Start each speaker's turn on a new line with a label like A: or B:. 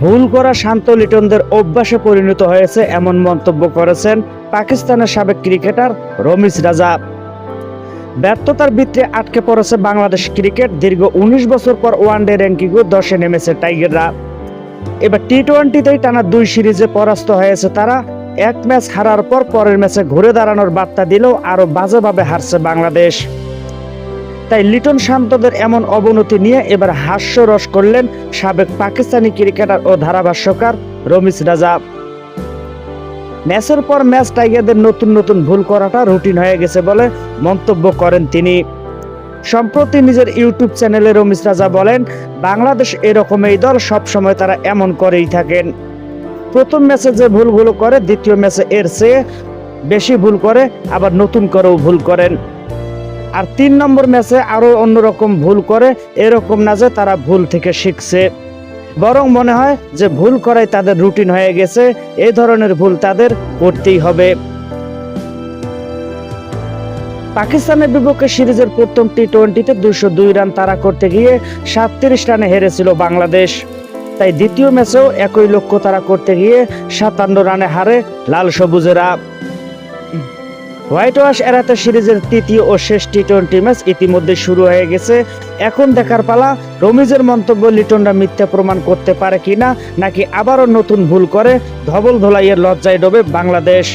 A: ভুল করা শান্ত লিটনদের অভ্যাসে পরিণত হয়েছে এমন মন্তব্য করেছেন পাকিস্তানের সাবেক ক্রিকেটার রমিজ রাজা। ব্যর্থতার ভিত্তিতে আটকে পড়েছে বাংলাদেশ ক্রিকেট। দীর্ঘ উনিশ বছর পর ওয়ানডে র্যাঙ্কিংও দশে নেমেছে টাইগাররা। এবার টি টোয়েন্টিতেই টানা দুই সিরিজে পরাস্ত হয়েছে তারা। এক ম্যাচ হারার পর পরের ম্যাচে ঘুরে দাঁড়ানোর বার্তা দিলেও আরও বাজেভাবে হারছে বাংলাদেশ। তাই লিটন শান্তদের এমন অবনতি নিয়ে এবার হাস্যরস করলেন সাবেক পাকিস্তানি ক্রিকেটার ও ধারাভাষ্যকার রমিজ রাজা ম্যাচের পর ম্যাচ টাইগারদের নতুন নতুন ভুল করাটা রুটিন হয়ে গেছে বলে মন্তব্য করেন তিনি। সম্প্রতি নিজের ইউটিউব চ্যানেলে রমিজ রাজা বলেন, বাংলাদেশ এরকম এই দল সবসময় তারা এমন করেই থাকেন। প্রথম ম্যাচে যে ভুলগুলো করে, দ্বিতীয় ম্যাচে এর চেয়ে বেশি ভুল করে, আবার নতুন করেও ভুল করেন। আর তিন নম্বর ম্যাচে আরও অন্যরকম ভুল করে, এরকম না যে তারা ভুল থেকে শিখছে। বরং মনে হয় যে ভুল করাই তাদের রুটিন হয়ে গেছে এই ধরনের ভুল তাদের করতেই হবে। পাকিস্তানের বিপক্ষে সিরিজের প্রথম টি টোয়েন্টিতে দুশো দুই রান তারা করতে গিয়ে সাতত্রিশ রানে হেরেছিল বাংলাদেশ। তাই দ্বিতীয় ম্যাচেও একই লক্ষ্য তারা করতে গিয়ে সাতান্ন রানে হারে লাল সবুজেরা। হোয়াইট ওয়াশ এড়াতে সিরিজের তৃতীয় ও শেষ টি টোয়েন্টি ম্যাচ ইতিমধ্যে শুরু হয়ে গেছে। এখন দেখার পালা, রমিজের মন্তব্য লিটনরা মিথ্যা প্রমাণ করতে পারে কিনা, নাকি আবারও নতুন ভুল করে ধবল ধোলাইয়ের লজ্জায় ডোবে বাংলাদেশ?